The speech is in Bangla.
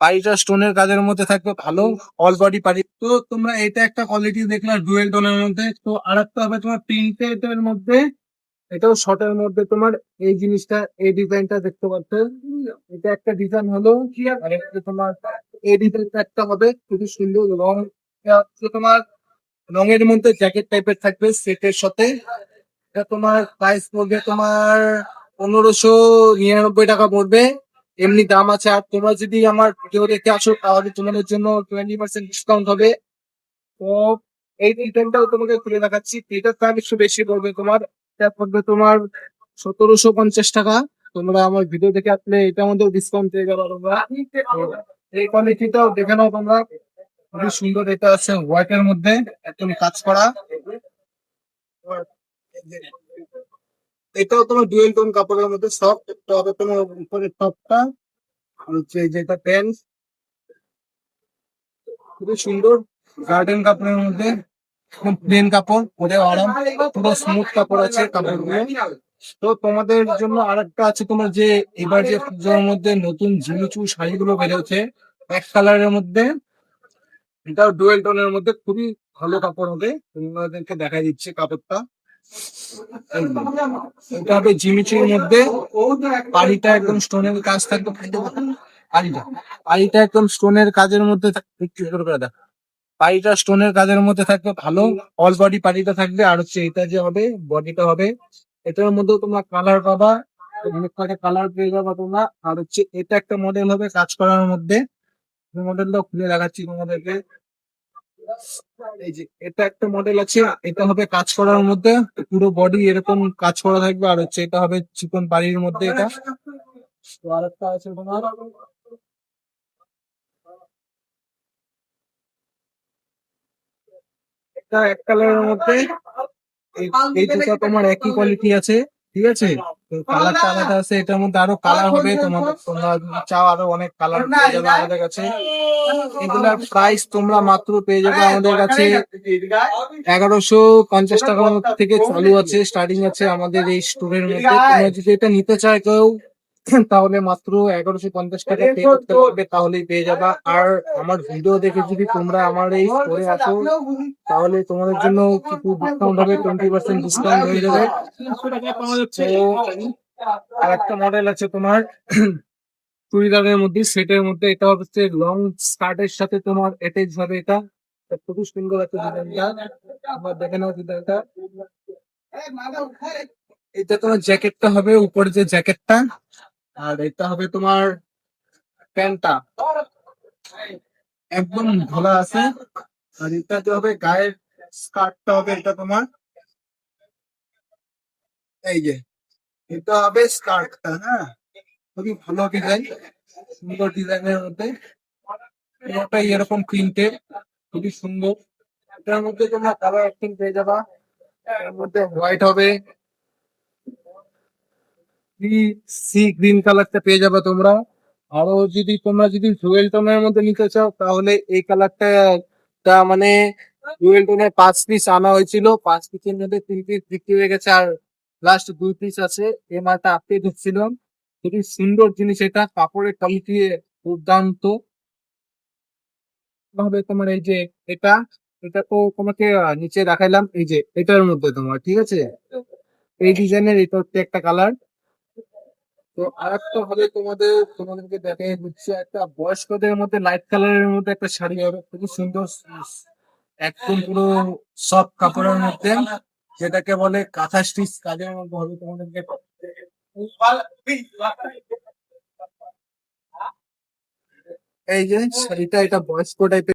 পাড়িটা স্টোনের কাজের মধ্যে থাকবে ভালো অল বডি পাড়ি। তো তোমরা এটা একটা কোয়ালিটি দেখলে ডুয়েল টোনের মধ্যে। তো আর একটা হবে তোমার প্রিন্টেড এর মধ্যে। এটাও শর্টের মধ্যে তোমার এই জিনিসটা এই ডিজাইনটা দেখতে পাচ্ছ। এটা একটা ডিজাইন হলো। কি আর তোমার এই ডিজাইনটা একটা হবে খুবই সুন্দর রং তোমার রঙের মধ্যে জ্যাকেট টাইপের থাকবে সেটের সাথে। এটা তোমার প্রাইস পড়বে তোমার পনেরোশো নিরানব্বই টাকা পড়বে। এমনি দাম আছে। আর তোমরা যদি আমার ভিডিও দেখে আসো, তাহলে তোমাদের জন্য টোয়েন্টি পার্সেন্ট ডিসকাউন্ট হবে। তো এই ডিজাইনটাও তোমাকে খুলে দেখাচ্ছি। এটার দাম একটু বেশি পড়বে তোমার। এটা পড়বে তোমার সতেরোশো পঞ্চাশ টাকা। তোমরা আমার ভিডিও দেখে আসলে এটার মধ্যেও ডিসকাউন্ট পেয়ে যাবে তোমরা। এই কোয়ালিটিটাও দেখে নাও তোমরা। খুবই সুন্দর এটা আছে হোয়াইট এর মধ্যে। একদম কাজ করা। এটাও তোমার ডুয়েল টোন কাপড়ের মধ্যে সফট একটা হবে তোমার উপরে টপটা হচ্ছে যেটা প্যান্ট খুবই সুন্দর গার্ডেন কাপড়ের মধ্যে প্লেন কাপড় পরে আরাম, পুরো স্মুথ কাপড় আছে কাপড়গুলো। তো তোমাদের জন্য আরেকটা আছে তোমার যে এবার যে পুজোর মধ্যে নতুন ঝিমিচু শাড়িগুলো বেরোচ্ছে এক কালারের মধ্যে। এটাও ডুয়েল টোনের মধ্যে খুবই ভালো কাপড় হবে, তোমাদেরকে দেখাই দিচ্ছে কাপড়টা। এটা হবে জিমিচুর মধ্যে। পাড়িটা একদম স্টোনের কাজ থাকবে। পাড়িটা। পাড়িটা একদম স্টোনের কাজের মধ্যে থাক- একটু করে দেখ। পাড়িটা স্টোনের কাজের মধ্যে থাকবে ভালো। অল বডি পাড়িটা থাকবে। আর হচ্ছে এটা যে হবে বডিটা হবে, এটার মধ্যেও তোমরা কালার পাবা। অনেক কয়টা কালার পেয়ে যাবা তোমরা। আর হচ্ছে এটা একটা মডেল হবে কাজ করার মধ্যে। মডেলটা খুলে দেখাচ্ছি তোমাদেরকে। এটা একটা মডেল আছে, এটা হবে কাজ করার মধ্যে পুরো বডি এরকম কাজ করা থাকবে, আর হচ্ছে এটা হবে চিকন বাড়ির মধ্যে এটা। তো আরেকটা আছে তোমার। এটা এক কালারের মধ্যে, এই দুটো তোমার একই কোয়ালিটি আছে, ঠিক আছে? কালারটা আলাদা আছে এটার মধ্যে আরও কালার হবে তোমাদের তোমরা চাও আরও অনেক কালার পেয়ে যাবে আমাদের কাছে। এগুলার প্রাইস তোমরা মাত্র পেয়ে যাবে আমাদের কাছে। এগারোশো পঞ্চাশ টাকা থেকে চালু আছে স্টার্টিং আছে আমাদের এই স্টোরের মধ্যে। তোমরা যদি এটা নিতে চাই কেউ তাহলে মাত্র এগারোশো পঞ্চাশ টাকা পে করতে পারবে তাহলেই পেয়ে যাবা। আর আমার ভিডিও দেখে যদি তোমরা আমার এই স্টোরে আসো তাহলে তোমাদের জন্য কিছু ডিসকাউন্ট হবে টোয়েন্টি পার্সেন্ট ডিসকাউন্ট হয়ে যাবে। আর একটা মডেল আছে তোমার চুড়িদারের মধ্যে সেটের মধ্যে এটা হচ্ছে লং স্কার্টের সাথে তোমার অ্যাটাচ হবে এটা। এটা খুবই সুন্দর একটা ডিজাইনটা আমার দেখে নাও ডিজাইনটা এটা তোমার জ্যাকেটটা হবে উপরে যে জ্যাকেটটা আর এটা হবে তোমার প্যান্টা। একদম ধোলা আছে। আর এটাতে হবে গায়ের স্কার্টটা হবে, এটা তোমার এই যে, এটা হবে স্কার্টটা হ্যাঁ? খুবই ভালো ডিজাইন সুন্দর ডিজাইনের মধ্যে। পুরোটা এরকম প্রিন্টেড খুবই সুন্দর। এটার মধ্যে তোমরা কালার অ্যাক্টিং পেয়ে যাবা। এর মধ্যে হোয়াইট হবে সি গ্রিন কালারটা পেয়ে যাবে তোমরা। আরও যদি তোমরা যদি জুয়েল টোনের মধ্যে নিতে চাও, তাহলে এই কালারটা তা মানে জুয়েল টোনের পাঁচ পিস আনা হয়েছিল। পাঁচ পিসের মধ্যে তিন পিস বিক্রি হয়ে গেছে আর লাস্ট দুই পিস আছে। এই মালটা আপনি ঢুকছিলাম খুবই সুন্দর জিনিস এটা। কাপড়ের কোয়ালিটি দুর্দান্ত। ভাবে তোমার এই যে এটা এটা তো তোমাকে নিচে দেখাইলাম। এই যে এটার মধ্যে তোমার, ঠিক আছে? এই ডিজাইনের এটা হচ্ছে একটা কালার তো আর একটা হবে তোমাদের, তোমাদেরকে দেখে হচ্ছে একটা বয়স্কদের মধ্যে লাইট কালারের মধ্যে একটা শাড়ি হবে, খুবই সুন্দর একদম পুরো সফট কাপড়ের মধ্যে, যেটাকে বলে কাঁথা স্টিচ কাজের মধ্যে হবে তোমাদেরকে। এই যে শাড়িটা, এটা বয়স্ক টাইপের